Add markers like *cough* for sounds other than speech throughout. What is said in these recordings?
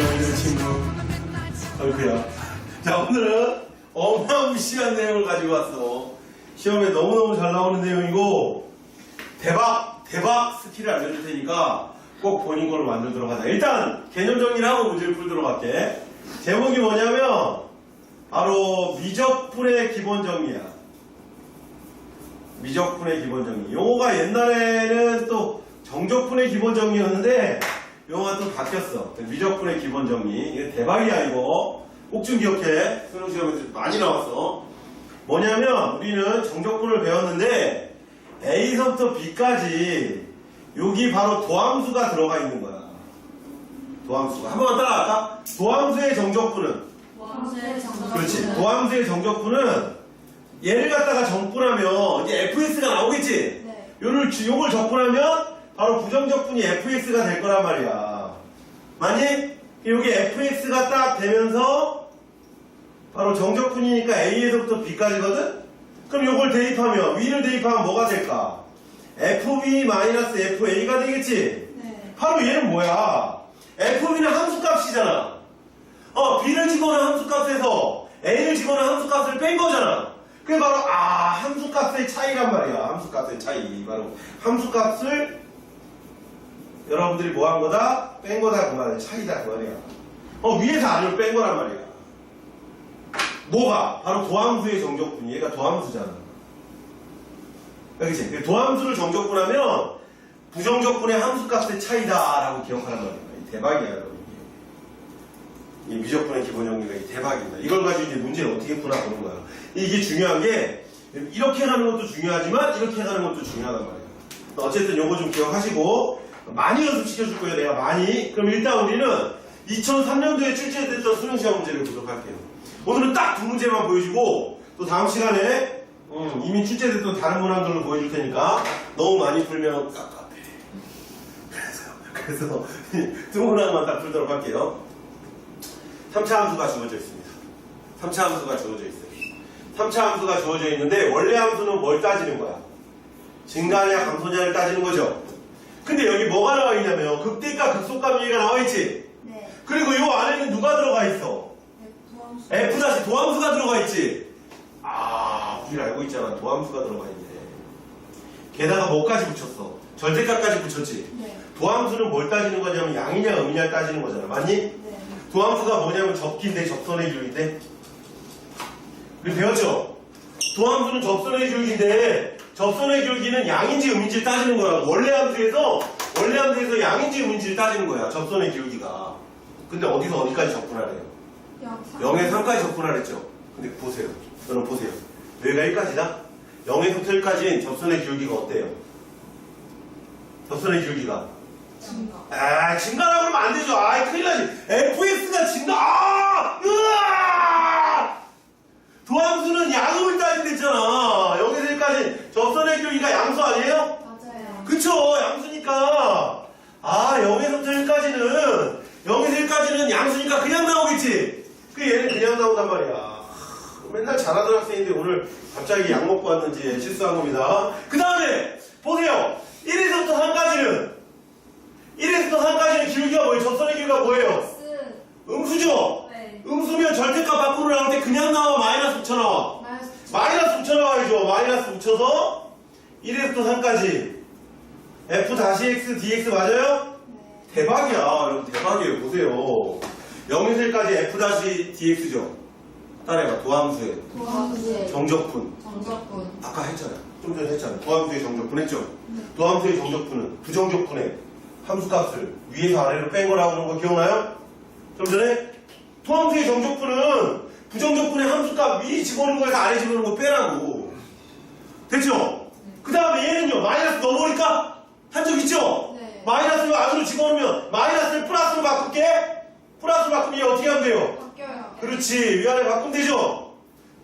너희들 친구. 얼굴야. 자, 오늘은 어마무시한 내용을 가지고 왔어. 시험에 너무너무 잘 나오는 내용이고, 대박, 대박 스킬을 알려줄 테니까 꼭 본인 걸로 만들도록 하자. 일단, 개념 정리를 하고 문제를 풀도록 할게. 제목이 뭐냐면, 바로 미적분의 기본 정리야. 미적분의 기본 정리. 용어가 옛날에는 또 정적분의 기본 정리였는데 용어가 또 바뀌었어. 미적분의 기본 정리. 이게 대박이야 이거. 꼭 좀 기억해. 수능 시험에서 많이 나왔어. 뭐냐면 우리는 정적분을 배웠는데 A서부터 B까지 여기 바로 도함수가 들어가 있는 거야. 도함수가. 한 번만 따라갈까? 도함수의 정적분은 그렇지. 도함수의 정적분은 얘를 갖다가 정분하면 이제 fs가 나오겠지. 네. 요를 주- 요걸 적분하면 바로 부정적분이 fs가 될 거란 말이야. 맞니? 여기 fs가 딱 되면서 바로 정적분이니까 a에서부터 b까지거든. 그럼 요걸 대입하면 위를 대입하면 뭐가 될까? fb-fa가 되겠지. 네. 바로 얘는 뭐야? fb는 함수값이잖아. 어, b를 집어넣은 함수값에서 a를 집어넣은 함수값을 뺀 거잖아. 그게 바로 아 함수값의 차이란 말이야. 함수값의 차이. 바로 함수값을 여러분들이 뭐 한 거다? 뺀 거다 그 말이야. 차이다 그 말이야. 어 위에서 아래로 뺀 거란 말이야. 뭐가? 바로 도함수의 정적분. 얘가 도함수잖아. 그치? 도함수를 정적분하면 부정적분의 함수값의 차이다라고 기억하란 말이야. 이 대박이야 여러분. 이 미적분의 기본 정리가 이 대박입니다. 이걸 가지고 이제 문제를 어떻게 푸나 보는 거야. 이게 중요한 게 이렇게 가는 것도 중요하지만 이렇게 가는 것도 중요하단 말이야. 어쨌든 요거 좀 기억하시고 많이 연습시켜 줄 거예요. 내가 많이. 그럼 일단 우리는 2003년도에 출제됐던 수능시험 문제를 보도록 할게요. 오늘은 딱 두 문제만 보여주고 또 다음 시간에 음, 이미 출제됐던 다른 문항들을 보여줄 테니까 너무 많이 풀면 깝깝해. 그래서 그래서 *laughs* 두 문항만 딱 풀도록 할게요. 3차 함수가 주어져 있습니다. 3차 함수가 주어져 있어요. 3차 함수가 주어져 있는데 원래 함수는 뭘 따지는 거야? 증가냐 감소냐를 따지는 거죠. 근데 여기 뭐가 나와 있냐면 극대가 극소가 얘가 나와 있지. 네. 그리고 이 안에는 누가 들어가 있어? F 다시 도함수가 들어가 있지. 아, 우리 알고 있잖아. 도함수가 들어가 있네. 게다가 뭐까지 붙였어? 절대값까지 붙였지. 네. 도함수는 뭘 따지는 거냐면 양이냐 음이냐 따지는 거잖아. 맞니? 네. 도함수가 뭐냐면 접기인데 접선의 기울기인데 우리 배웠죠? 도함수는 접선의 기울기인데 접선의 기울기는 양인지 음인지를 따지는 거야 원래 함수에서 원래 함수에서 양인지 음인지를 따지는 거야 접선의 기울기가 근데 어디서 어디까지 접근하래요? 영. 0에서 3까지 접근하랬죠 근데 보세요 여러분 보세요 여기가 1까지다 0에서부터 1까지는 접선의 기울기가 어때요? 접선의 기울기가 증가. 아, 증가라고 그러면 안 되죠. 아이, 큰일 나지. FX가 증가, 아! 으아! 도함수는 양음을 따진댔잖아. 여기서 여기까지 접선의 교기가 양수 아니에요? 맞아요. 그쵸, 양수니까. 아, 0에서부터 1까지는, 0에서 1까지는 양수니까 그냥 나오겠지. 그 얘는 그냥 나온단 말이야. 하, 맨날 잘하던 학생인데 오늘 갑자기 약 먹고 왔는지 실수한 겁니다. 그 다음에, 보세요. 1에서부터 3까지는, 1에서부터 3까지는 기울기가 뭐예요? 접선의 기울기가 뭐예요? 음수죠? 네. 음수면 절대값 밖으로 나올 때 그냥 나와, 마이너스 붙여 나와. 마이너스. 마이너스 붙여 나와야죠. 마이너스 붙여서 1에서부터 3까지 f 다시 x dx 맞아요? 네. 대박이야. 여러분 대박이에요. 보세요. 0에서 1까지 f 다시 dx죠. 따라해봐. 도함수의 도함수의 정적분. 정적분. 아까 했잖아. 좀 전에 했잖아. 도함수의 정적분 했죠? 네. 도함수의 정적분은 부정적분의 함수값을 위에서 아래로 뺀 거라고 그런 거 기억나요? 좀 전에 도함수의 정적분은 부정적분의 함수값 위 집어넣는 거에서 아래 집어넣는 거 빼라고. 됐죠? 그 다음에 얘는요, 마이너스 넣어버릴까? 한 적 있죠? 네. 마이너스를 안으로 집어넣으면 마이너스를 플러스로 바꿀게? 플러스로 바꾸면 얘 어떻게 하면 돼요? 바뀌어요. 그렇지. 위아래 바꾸면 되죠?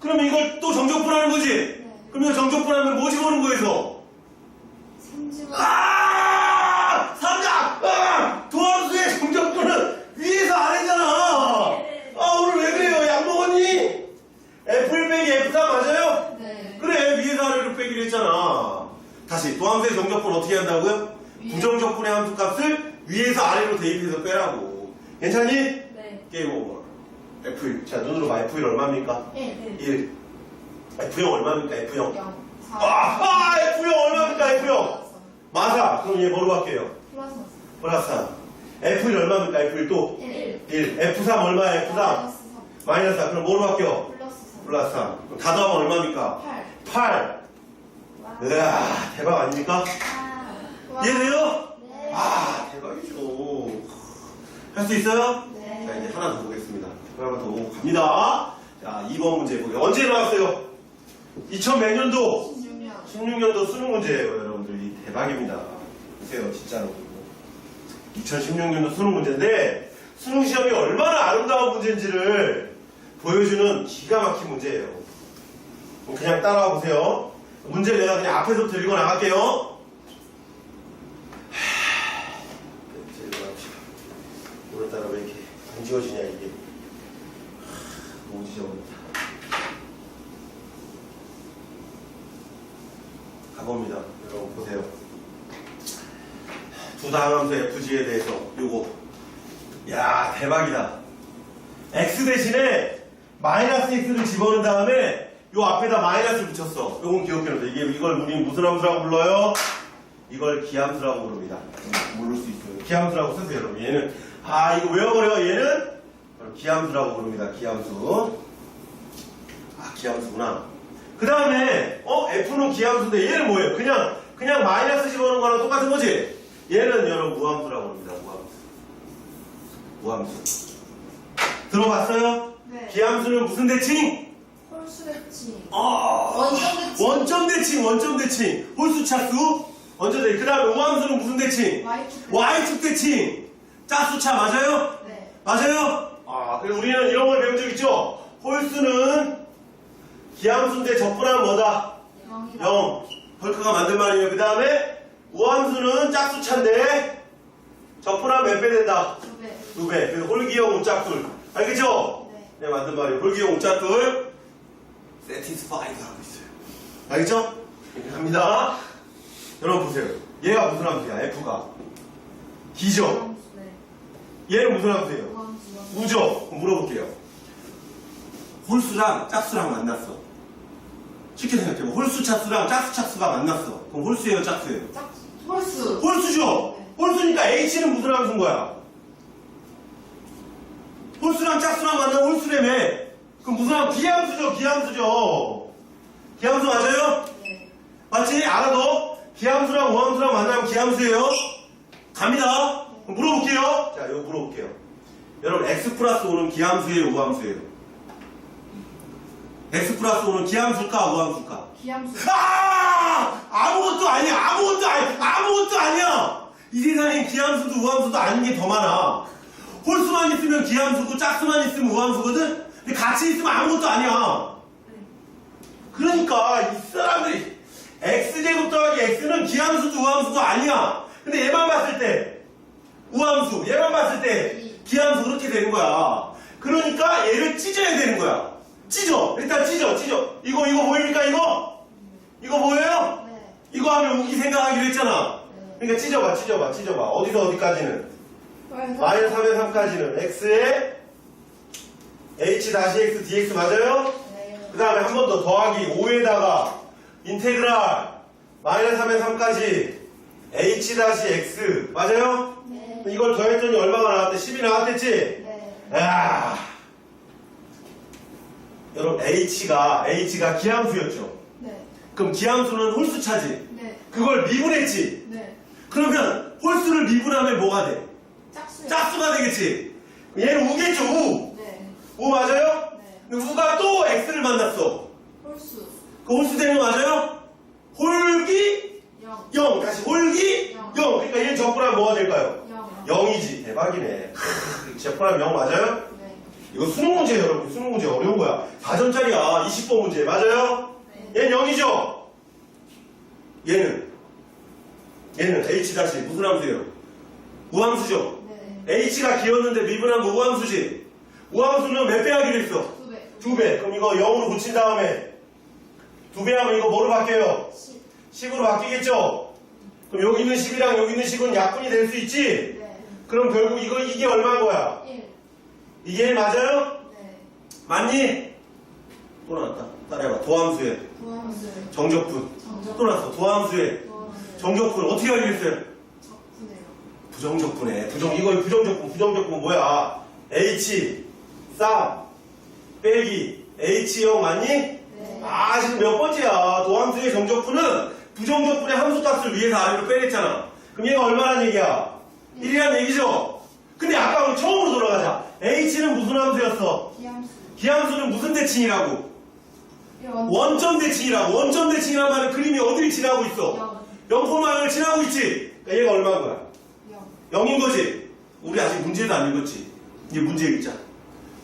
그러면 이걸 또 정적분하는 거지? 네. 이거 정적분하면 뭐 집어넣는 거에서? 삼지분. 아! 삼각! 아! 도함수의 정적분은 위에서 아래잖아! 네. 아, 오늘 왜 그래요? 약 먹었니? F1 빼기 F3 맞아요? 네. 그래, 위에서 아래로 빼기로 했잖아. 다시, 도함수의 정적분 어떻게 한다고요? 위에. 부정적분의 함수 값을 위에서 아래로 대입해서 빼라고. 괜찮니? 게임 오버. F1. 자, 눈으로 봐. F1 얼마입니까? 1. 1. F0 얼마입니까? F0. 0. 4. 아, F0 얼마입니까? F0. 맞아. 그럼 얘 뭐로 할게요? 플러스. 플러스 3. F1 얼마입니까? F1 또? 1. 1. F3 얼마야? F3? 마이너스 3. 마이너스 4. 그럼 뭐로 바뀌어? 플러스 3. 플러스 3. 그럼 다 더하면 얼마입니까? 8. 8. 와. 으아, 대박 아닙니까? 와. 이해돼요? 네. 아, 대박이죠. 할 수 있어요? 네. 자, 이제 하나 더 보겠습니다. 더 보고 갑니다. 자, 2번 문제 보게요. 언제 나왔어요? 2000몇 년도? 16년. 16년도 수능 문제예요, 여러분들이. 대박입니다. 보세요, 진짜로. 2016년도 수능 문제인데, 수능 시험이 얼마나 아름다운 문제인지를 보여주는 기가 막힌 문제예요. 그냥 따라와 보세요. 문제 내가 그냥 앞에서부터 읽어 나갈게요. 하, 읽어봅시다. 오늘따라 왜 이렇게 안 지워지냐, 이게. 지저분다. 가봅니다. 여러분 보세요. 두 다항함수 FG에 대해서 요거. 야 대박이다. X 대신에 마이너스 X를 집어넣은 다음에 요 앞에다 마이너스를 붙였어. 요건 기억해놓으세요. 이게 이걸 우리 무슨 함수라고 불러요? 이걸 기함수라고 부릅니다. 음, 모를 수 있어요. 기함수라고 쓰세요, 여러분. 얘는 아 이거 외워버려. 얘는 기함수라고 부릅니다. 기함수. 아 기함수구나. 그 다음에 어 F는 기함수인데 얘는 뭐예요? 그냥 그냥 마이너스 집어넣은 거랑 똑같은 거지? 얘는 여러분 무함수라고 합니다. 무함수. 무함수. 들어봤어요? 네. 기함수는 무슨 대칭? 홀수 대칭. 어, 원점 대칭. 원점 대칭, 원점 대칭. 홀수 차수, 원점 대칭. 그 다음에 우함수는 무슨 대칭? Y축. Y축 대칭. 짝수 차 맞아요? 네. 맞아요? 아, 그래서 우리는 이런 걸 배운 적 있죠? 홀수는 기함수인데 적분하면 뭐다? 0이랑 0. 헐크가 만든 말이에요. 그 다음에 우함수는 짝수차인데 적분하면 몇 배 된다? 2배. 두 배. 그래서 홀기형 우짝둘. 알겠죠? 네. 네, 만든 말이에요. 홀기형 우짝둘. satisfied 하고 있어요. 알겠죠? 이렇게 갑니다. 여러분 보세요. 얘가 무슨 함수야? F가. 기죠? 네. 얘는 무슨 함수예요? 우죠? 물어볼게요. 홀수랑 짝수랑 만났어. 쉽게 생각해봐. 홀수 짝수랑 짝수 짝수가 만났어. 그럼 홀수예요, 짝수예요? 짝. 홀수. 홀수죠? 네. 홀수니까 H는 무슨 함수 인 거야? 홀수랑 짝수랑 만나면 홀수라며. 그럼 무슨 함수? 기함수죠, 기함수죠. 기함수 맞아요? 네. 맞지? 알아도 기함수랑 우함수랑 만나면 기함수예요. 갑니다. 그럼 물어볼게요. 자, 이거 물어볼게요. 여러분, x 플러스 5는 기함수예요, 우함수예요? x 플러스 5는 기함수일까, 우함수일까? 기함수. 아! 아무것도 아니야, 아무것도 아니야, 아무것도 아니야! 이 세상엔 기함수도 우함수도 아닌 게 더 많아. 홀수만 있으면 기함수고 짝수만 있으면 우함수거든? 근데 같이 있으면 아무것도 아니야. 그러니까 이 사람들이 x제곱 더하기 x는 기함수도 우함수도 아니야. 근데 얘만 봤을 때 우함수, 얘만 봤을 때 기함수 그렇게 되는 거야. 그러니까 얘를 찢어야 되는 거야. 찢어. 일단 찢어, 찢어. 이거 이거 보입니까 이거? 이거 보여요? 네. 이거 하면 우기 생각하기로 했잖아. 네. 그러니까 찢어봐, 찢어봐, 찢어봐. 어디서 어디까지는? 마이너스. 마이너스 3에서 3까지는 x에 h 다시 x dx 맞아요? 네. 그 다음에 한 번 더 더하기 5에다가 인테그랄 마이너스 3에 3까지 h 다시 x 맞아요? 네. 이걸 더했더니 얼마가 나왔대? 10이 나왔댔지? 네. 야 여러분 h가 h가 기함수였죠. 네. 그럼 기함수는 홀수 차지. 네. 그걸 미분했지. 네. 그러면 홀수를 미분하면 뭐가 돼? 짝수. 짝수가 되겠지. 얘는 우겠죠 우. 네. 우 맞아요? 네. 근데 우가 또 x를 만났어. 홀수. 그 홀수 되는 거 맞아요? 홀기 0. 0 다시 홀기 0 영. 그러니까 얘는 적분하면 뭐가 될까요? 0. 0이지 대박이네 크, 적분하면 0 맞아요? 네. 이거 수능 문제예요 여러분 수능 문제 어려운 거야 4점짜리야 20번 문제 맞아요? 네. 얘는 0이죠? 얘는 얘는 h 다시 무슨 함수예요? 우함수죠? 네. h가 기었는데 미분한 거 우함수지 우함수는 몇 배 하기로 했어? 두 배. 두 배. 그럼 이거 0으로 붙인 다음에 두 배 하면 이거 뭐로 바뀌어요? 10. 10으로 바뀌겠죠? 그럼 여기 있는 10이랑 여기 있는 10은 약분이 될 수 있지? 네. 그럼 결국 이거 이게 얼마인 거야? 1. 이게 맞아요? 네. 맞니? 또 나왔다. 따라해봐. 도함수의 도함수. 정적분. 정적. 또 나왔어. 도함수의 도함수. 정적분 어떻게 알겠어요? 적분해요. 부정적분에 부정 이거 부정적분 부정적분 뭐야? H 쌈 빼기 H형 맞니? 네. 아 지금 몇 번째야? 도함수의 정적분은 부정적분의 함수 값을 위에서 아래로 빼냈잖아. 그럼 얘가 얼마란 얘기야? 1이란 얘기죠? 근데 아까 우리 처음으로 돌아가자. H는 무슨 함수였어? 기함수. 기함수는 무슨 대칭이라고? 이 원. 원점 대칭이라고. 원점 대칭이란 말은 그림이 어디를 지나고 있어? 영. 0,0를 지나고 있지? 그러니까 얘가 얼마인 거야? 영. 0인 거지? 우리 아직 문제도 안 읽었지? 이제 문제 읽자.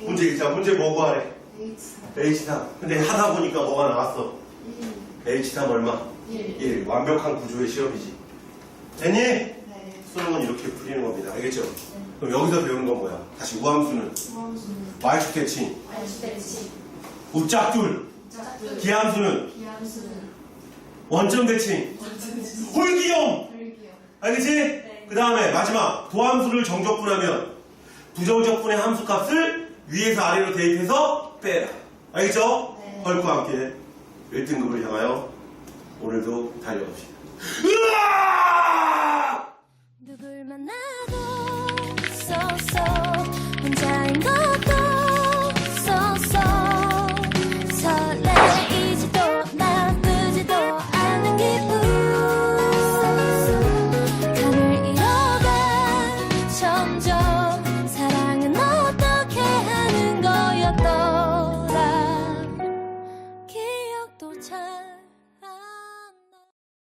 문제 읽자. 문제 뭐 구하래? H. H3. 근데 하다 보니까 뭐가 나왔어? 1. H3 얼마? 1. 1. 완벽한 구조의 시험이지. 됐니? 네. 수능은 이렇게 풀리는 겁니다. 알겠죠? 그럼 여기서 배우는 건 뭐야? 다시 우함수는 도함수는 Y축 대칭, 알수대치. 우짝둘, 짝들. 기함수는 기함수는 원점 대칭, 원천지. 홀기형. 혈기요. 알겠지? 그 다음에 마지막 도함수를 정적분하면 부정적분의 함수값을 위에서 아래로 대입해서 빼라. 알겠죠? 네. 헐크와 함께 1등급을 향하여 오늘도 달려갑시다. 으아! 누굴 만나도